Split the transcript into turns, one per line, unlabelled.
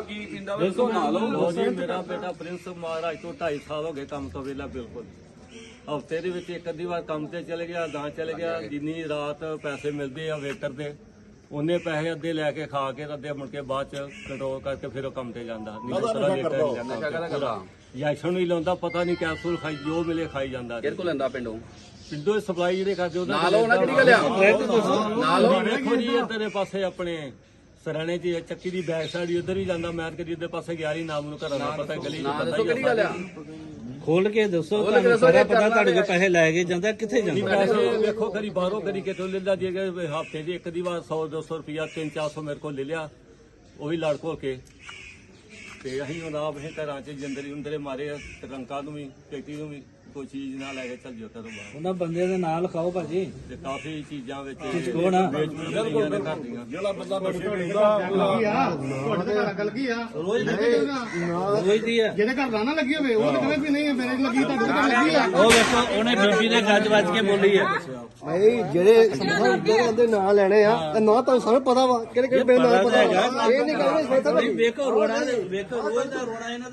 ਕੀ ਕਹਿੰਦਾ ਵੇ? ਝੋਨਾ ਲਓ।
ਲੋ ਜੀ ਮੇਰਾ ਬੇਟਾ ਪ੍ਰਿੰਸ ਮਹਾਰਾਜ ਤੋਂ 2.5 ਸਾਲ ਹੋ ਗਏ ਕੰਮ ਤੋਂ ਵਿਹਲਾ ਬਿਲਕੁਲ। ਹਫ਼ਤੇ ਦੇ ਵਿੱਚ ਇੱਕ ਅੱਧੀ ਵਾਰ ਕੰਮ ਤੇ ਚਲੇ ਗਿਆ ਗਾਂ ਚਲੇ ਗਿਆ। ਜਿੰਨੀ ਰਾਤ ਪੈਸੇ ਮਿਲਦੇ ਆ ਵੇਟਰ ਦੇ ਉਹਨੇ ਪੈਸੇ ਅੱਧੇ ਲੈ ਕੇ ਖਾ ਕੇ ਤੇ ਅੱਧੇ ਮੁੜ ਕੇ ਬਾਅਦ ਚ ਕੰਟਰੋਲ ਕਰਕੇ ਫਿਰ ਉਹ ਕੰਮ ਤੇ ਜਾਂਦਾ। ਨਹੀਂ ਤਾਂ ਸਾਰਾ ਲੇਟਾ ਨਹੀਂ ਜਾਂਦਾ। ਇੰਜੈਕਸ਼ਨ ਵੀ ਲਾਉਂਦਾ ਪਤਾ ਨਹੀਂ ਕੈਪਸੂਲ ਖਾਈ ਜੋ ਮਿਲੇ ਖਾਈ ਜਾਂਦਾ
ਕਿਹਦੇ ਕੋਲ ਲੈਂਦਾ ਪਿੰਡੋਂ?
ਪਿੰਡੋਂ ਸਪਲਾਈ ਜਿਹੜੇ ਕਰਦੇ ਉਹਦਾ
ਨਾਲ ਹੋਣਾ ਕਿਹੜੀ ਗੱਲ ਆ?
ਨਾਲ ਵੇਖੋ ਜੀ ਇੱਧਰ ਦੇ ਪਾਸੇ ਆਪਣੇ। ਸਰਾਣੇ ਚ ਚੱਕੀ ਦੀ ਬੈਕ ਸਾਈਡ ਉਧਰ ਵੀ ਜਾਂਦਾ ਮੈਂ ਕਦੀ ਇੱਧਰ ਪਾਸੇ ਗਿਆ ਨਹੀਂ ਨਾਮ ਨੂੰ ਘਰਾਂ ਦਾ ਪਤਾ ਗਲੀ
ਨਾ
ਪਤਾ
ਦੱਸੋ
ਹੀ
ਕਿਹੜੀ ਗੱਲ ਆ?
ਖੋਲ ਕੇ ਦੱਸੋ ਤੁਹਾਨੂੰ ਸਾਰਾ ਪਤਾ ਤੁਹਾਡੇ ਕੋਲ। ਪੈਸੇ ਲੈ ਕੇ ਜਾਂਦਾ ਕਿੱਥੇ
ਨਹੀਂ
ਜਾਂਦਾ?
ਪੈਸੇ ਵੇਖੋ ਕਦੀ ਬਾਹਰੋਂ ਕਦੀ ਕਿਤੋਂ ਲੈ ਲਿਆ ਜੇ ਹਫ਼ਤੇ ਦੀ ਇੱਕ ਦੀ ਵਾਰ 100 200 ਰੁਪਿਆ 3 400 ਮੇਰੇ ਕੋਲ ਲੈ ਲਿਆ ਉਹ ਵੀ ਲੜ ਘੋਲ ਕੇ। ਤੇ ਅਸੀਂ ਹੁਣ ਆਪ ਇਹ ਘਰਾਂ ਚ ਜੰਦਰੀ ਉਂਦਰੇ ਮਾਰੇ ਆ, ਟਰੰਕਾਂ ਨੂੰ ਵੀ ਪੇਟੀ ਨੂੰ ਵੀ। ਕੋਈ ਚੀਜ਼ ਨਾ ਲੈ ਕੇ ਚੱਲ ਜਿਓ ਘਰੋਂ ਬਾਹਰ।
ਉਹਨਾਂ ਬੰਦੇ ਦੇ ਨਾਲ ਖਾਓ ਭਾਜੀ।
ਤੇ ਕਾਫੀ ਚੀਜ਼ਾਂ ਵਿੱਚ
ਕੌਣ ਆ?
ਵੇਚ ਬੁਝ ਰਹੀਆਂ ਨੇ ਘਰ ਦੀਆਂ।
ਤੁਹਾਡੇ ਘਰ ਗੱਲ ਕੀ ਆ।
ਰੋਜ਼ ਦੀ ਆ।
ਜਿਹਦੇ ਘਰ ਰਾਣਾ ਲੱਗੀ ਹੋਵੇ ਉਹ ਤਾਂ ਕਹੇ ਵੀ ਨਹੀਂ ਮੇਰੇ ਲੱਗੀ ਤੁਹਾਡੇ ਘਰ ਲੱਗੀ ਆ।
ਉਹ ਵੇਖੋ ਉਹਨੇ ਬੀਬੀ ਨੇ ਗੱਜ ਵੱਜ ਕੇ ਬੋਲੀ ਆ।
ਭਾਈ ਜਿਹੜੇ ਜਿਹੜੇ ਦੇ ਨਾਂ ਲੈਣੇ ਆ ਤੇ ਨਾਂ ਤਾਂ ਸਾਨੂੰ ਪਤਾ ਵਾ ਕਿਹੜੇ ਕਿਹੜੇ ਨਾਂ
ਪਤਾ।
ਇਹ ਨਹੀਂ ਕਹਿੰਦੇ
ਵੇਖੋ ਰੋਣਾ ਵੇਖੋ ਰੋਜ਼ ਦਾ ਰੋਣਾ ਇਹਨਾਂ ਦਾ